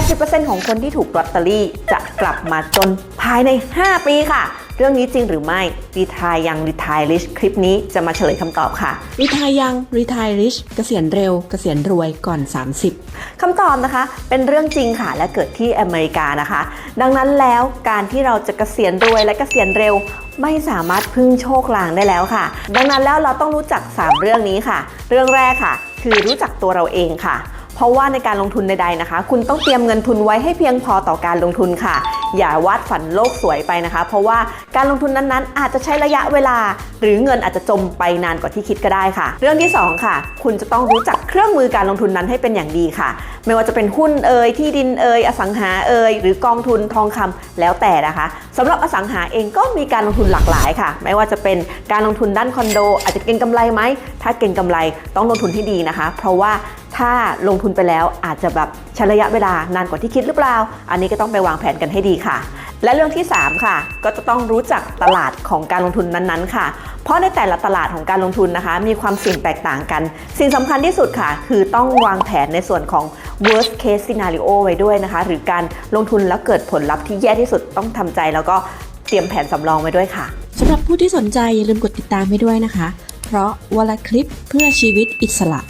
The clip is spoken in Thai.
80%ของคนที่ถูกลอตเตอรี่จะกลับมาจนภายใน 5 ปีค่ะ เรื่องนี้จริงหรือไม่รีทายยังรีทายลิชคลิปนี้จะมาเฉลยคำตอบค่ะรีทายยังรีทายริชเกษียณเร็วเกษียณรวยก่อน 30 คำตอบนะคะ เป็นเรื่องจริงค่ะ และเกิดที่อเมริกานะคะ ดังนั้นแล้วการที่เราจะเกษียณรวยและเกษียณเร็วไม่สามารถพึ่งโชคลางได้แล้วค่ะ ดังนั้นแล้วเราต้องรู้จัก 3 เรื่องนี้ค่ะ เรื่องแรกค่ะ คือรู้จักตัวเราเองค่ะ เพราะว่าในการลงทุนใดๆนะคะ คุณต้องเตรียมเงินทุนไว้ให้เพียงพอต่อการลงทุนค่ะ อย่าวาดฝันโลกสวยไปนะคะ เพราะว่าการลงทุนนั้นๆ อาจจะใช้ระยะเวลา หรือเงินอาจจะจมไปนานกว่าที่คิดก็ได้ค่ะ เรื่องที่สองค่ะ คุณจะต้องรู้จักเครื่องมือการลงทุนนั้นให้เป็นอย่างดีค่ะ ไม่ว่าจะเป็นหุ้นเอ่ยที่ดินเอ่ยอสังหาเอ่ยหรือกองทุนทองคำแล้วแต่นะคะสำหรับอสังหาเองก็มีการลงทุนหลากหลายค่ะ ไม่ว่าจะเป็นการลงทุนด้านคอนโด อาจจะเก็งกำไรไหมถ้าเก็งกำไรต้องลงทุนที่ดีนะคะ เพราะว่าถ้าลงทุนไปแล้วอาจจะแบบใช้ระยะเวลานานกว่าที่คิดหรือเปล่า อันนี้ก็ต้องไปวางแผนกันให้ดีค่ะ และเรื่องที่ 3 ค่ะ ก็จะต้องรู้จักตลาดของการลงทุนนั้นๆ ค่ะ เพราะในแต่ละตลาดของการลงทุนนะคะ มีความเสี่ยงแตกต่างกัน สิ่งสำคัญที่สุดค่ะ คือต้องวางแผนในส่วนของ worst case scenario ไว้ด้วยนะคะ หรือการลงทุนแล้วเกิดผลลัพธ์ที่แย่ที่สุดต้องทำใจ แล้วก็เตรียมแผนสำรองไว้ด้วยค่ะสำหรับผู้ที่สนใจอย่าลืมกดติดตามให้ด้วยนะคะ เพราะวันละคลิปเพื่อชีวิตอิสระ